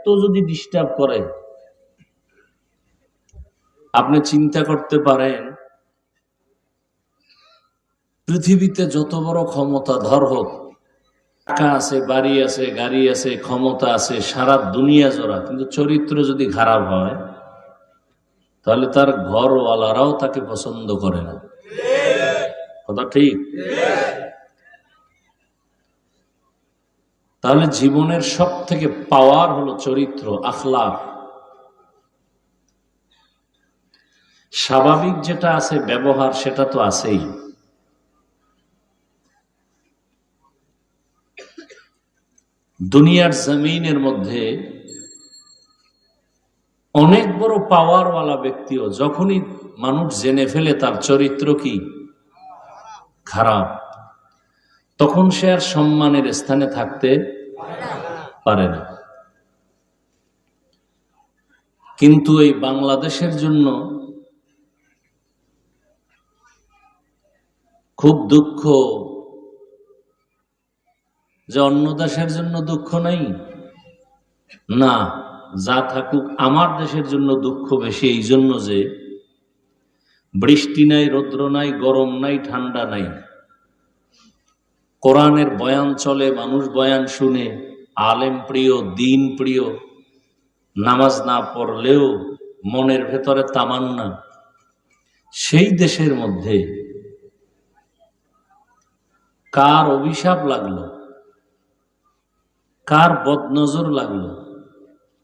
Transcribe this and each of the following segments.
এত যদি ডিস্টার্ব করে, আপনি চিন্তা করতে পারেন, পৃথিবীতে যত বড় ক্ষমতা ধর হোক, টাকা আছে, বাড়ি আছে, গাড়ি আছে, ক্ষমতা আছে, সারা দুনিয়া জোড়া, কিন্তু চরিত্র যদি খারাপ হয়, তাহলে তার ঘরওয়ালারাও তাকে পছন্দ করে না। কথা ঠিক? তাহলে জীবনের সব থেকে পাওয়ার হলো চরিত্র আখলাক স্বাভাবিক যেটা আছে, ব্যবহার সেটা তো আছেই। দুনিয়ার জমিনের মধ্যে অনেক বড় পাওয়ারওয়ালা ব্যক্তিও, যখনই মানুষ জেনে ফেলে তার চরিত্র কি? খারাপ। তখন সে আর সম্মানের স্থানে থাকতে পারে না। কিন্তু এই বাংলাদেশের জন্য খুব দুঃখ যে অন্য দেশের জন্য দুঃখ নাই। না, যা থাকুক আমার দেশের জন্য দুঃখ বেশি এই জন্য যে বৃষ্টি নাই, রৌদ্র নাই, গরম নাই, ঠান্ডা নাই। কোরআনের বয়ান চলে, মানুষ বয়ান শুনে, আলেম প্রিয়, দিন প্রিয়, নামাজ না পড়লেও মনের ভেতরে তামান্না। সেই দেশের মধ্যে কার অভিশাপ লাগল? কার বদনজর লাগল?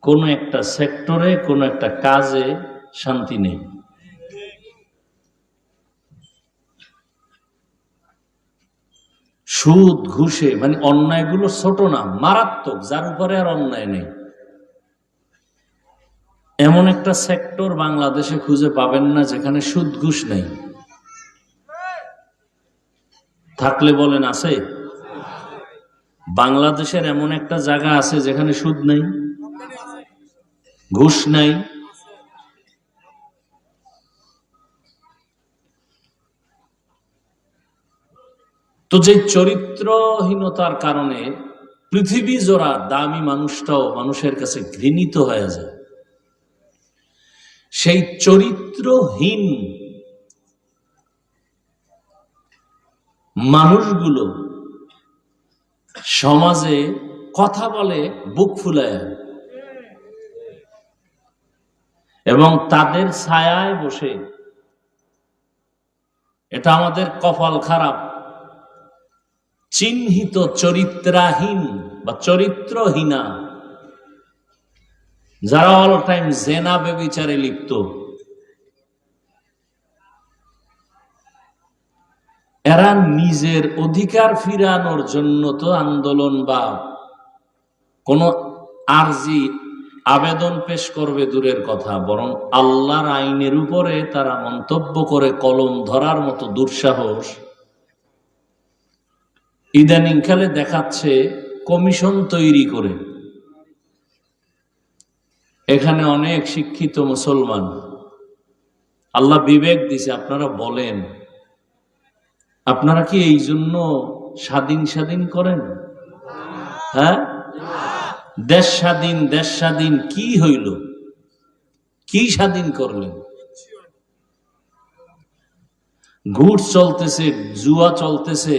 কোন একটা সেক্টরে, কোন একটা কাজে শান্তি নেই। সুদ, ঘুষে মানে অন্যায়গুলো ছোট না, মারাত্মক, যার উপরে আর অন্যায় নেই। এমন একটা সেক্টর বাংলাদেশে খুঁজে পাবেন না যেখানে সুদ, ঘুষ নেই। থাকলে বলেন আছে? বাংলাদেশের এমন একটা জায়গা আছে যেখানে সুদ নেই, ঘুষ নাই। তো যে চরিত্রহীনতার কারণে পৃথিবী জোড়া দামি মানুষটাও মানুষের কাছে ঘৃণিত হয়ে যায়। সেই চরিত্রহীন মানুষগুলো সমাজে কথা বলে বুক ফুলায়। এবং তাদের ছায়ায় বসে, এটা আমাদের কপাল খারাপ। চিহ্নিত চরিত্রাহীন বা চরিত্রহীনা। যারা অল টাইম জেনা বেবিচারে লিপ্ত। এরা নিজের অধিকার ফিরানোর জন্য তো আন্দোলন বা কোন আরজি আবেদন পেশ করবে দূরের কথা, বরং আল্লাহর আইনের উপরে তারা মন্তব্য করে কলম ধরার মতো দুঃসাহস। ইদানিং কালে দেখাচ্ছে কমিশন তৈরি করে। এখানে অনেক শিক্ষিত মুসলমান। আল্লাহ বিবেক দিছে, আপনারা বলেন। আপনারা কি এই জন্য স্বাধীন স্বাধীন করেন? হ্যাঁ? দেশ স্বাধীন দেশ স্বাধীন, কি হইল? কি স্বাধীন করলেন? ঘুট চলতেছে, জুয়া চলতেছে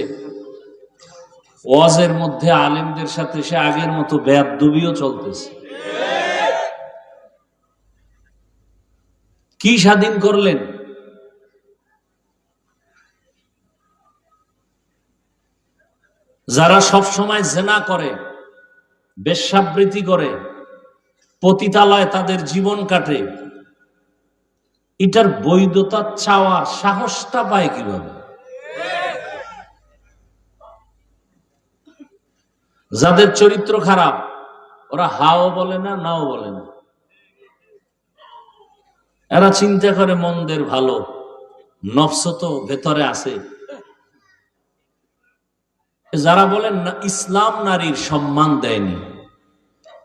ওয়াজের মধ্যে আলেমদের সাথে সে আগের মতো বেয়াদুবিও চলতেছে। কি স্বাধীন করলেন? যারা সব সময় জেনা করে বেশ্যাবৃত্তি করে, পতিতালয় তাদের জীবন কাটে, এটার বৈধতা চাওয়ার সাহসটা পায় কীভাবে? যাদের চরিত্র খারাপ, ওরা হাও বলে না, নাও বলে না। এরা চিন্তা করে মন্দের ভালো, নফস তো ভেতরে আছে। যারা বলেন না, ইসলাম নারীর সম্মান দেয়নি,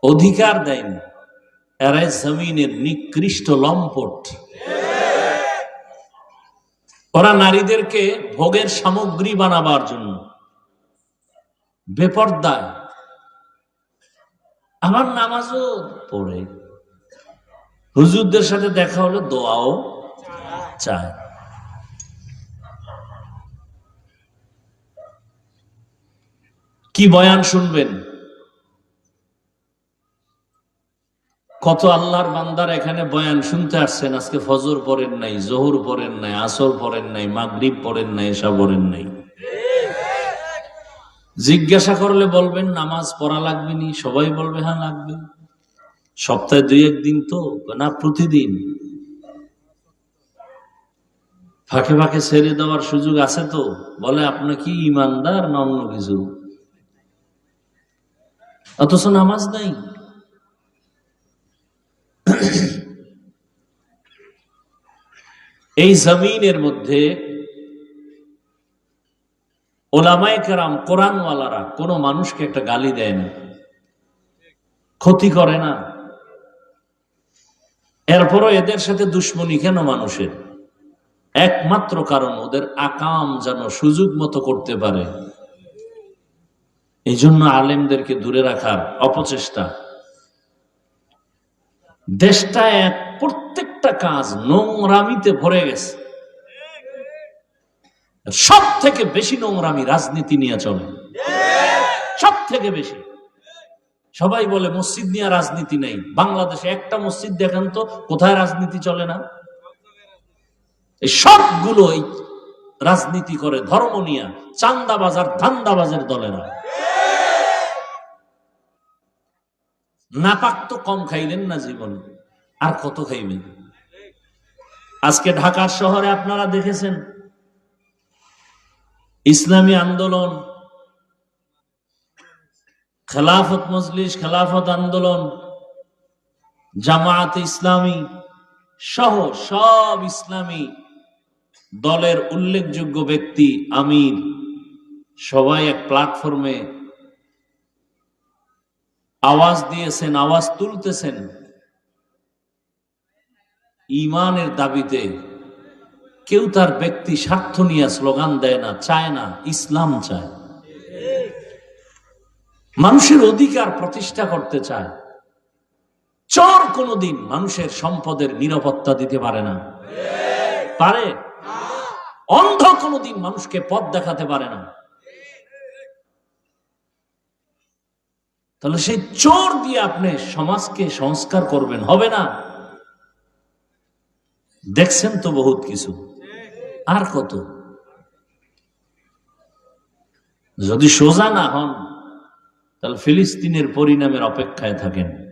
অধিকার দেয়নি, এরাই জমিনের নিকৃষ্ট লম্পট। ওরা নারীদেরকে ভোগের সামগ্রী বানাবার জন্য বেপর্দায়। আমার নামাজও পড়ে। হুজুরদের সাথে দেখা হলে দোয়াও চায়। কি বয়ান শুনবেন? কত আল্লাহর বান্দার এখানে বয়ান শুনতে আসছেন, আজকে ফজর পড়েন নাই, জোহর পড়েন নাই, আসর পড়েন নাই, মাগরিব পড়েন নাই, এসা পড়েন নাই। জিজ্ঞাসা করলে বলবেন, নামাজ পড়া লাগবে নি? সবাই বলবে হ্যাঁ লাগবে। সপ্তাহে দুই, একদিন তো, না, প্রতিদিন। ফাঁকে ফাঁকে ছেড়ে দেওয়ার সুযোগ আছে তো? বলে, আপনার কি ইমানদার না অন্য কিছু? অথচ নামাজ নাই। এই জমিনের মধ্যে ওলামায় কেরাম, কোরআনওয়ালারা কোনো মানুষকে একটা গালি দেয় না। ক্ষতি করে না। এরপরও এদের সাথে দুশ্মনী কেন মানুষের? একমাত্র কারণ ওদের আকাম যেন সুযোগ মতো করতে পারে। এই জন্য আলেমদেরকে দূরে রাখার অপচেষ্টা। দেশটা এক প্রত্যেকটা কাজ নোংরামিতে ভরে গেছে। সব থেকে বেশি নোংরামি রাজনীতি নিয়ে চলে। সব থেকে বেশি। সবাই বলে, মসজিদ নিয়ে রাজনীতি নেই। বাংলাদেশে একটা মসজিদ দেখান তো, কোথায় রাজনীতি চলে না? এই সবগুলো এই রাজনীতি করে, ধর্ম নিয়ে চান্দাবাজার ধান্দাবাজের দলেরা। নাপাক তো কম খাইলেন না জীবনে, আর কত খাইবেন? আজকে ঢাকার শহরে আপনারা দেখেছেন ইসলামী আন্দোলন, খেলাফত মজলিস, খেলাফত আন্দোলন, জামায়াত ইসলামী সহ সব ইসলামী দলের উল্লেখযোগ্য ব্যক্তি আমির। সবাই এক প্ল্যাটফর্মে আওয়াজ দিয়েছেন, আওয়াজ তুলতেছেন। ইমানের দাবিতে কেউ তার ব্যক্তি স্বার্থ নিয়ে স্লোগান দেয় না, চায় না, ইসলাম চায়। মানুষের অধিকার প্রতিষ্ঠা করতে চায়। চোর কোনোদিন মানুষের সম্পদের নিরাপত্তা দিতে পারে না। পারে? অন্ধ কোনোদিন মানুষকে পথ দেখাতে পারে না। তাহলে সেই চোর দিয়ে আপনি সমাজকে সংস্কার করবেন, হবে না? দেখছেন তো বহুত কিছু। আর কত? যদি সোজা না হন তাহলে ফিলিস্তিনের পরিণামের অপেক্ষায় থাকেন।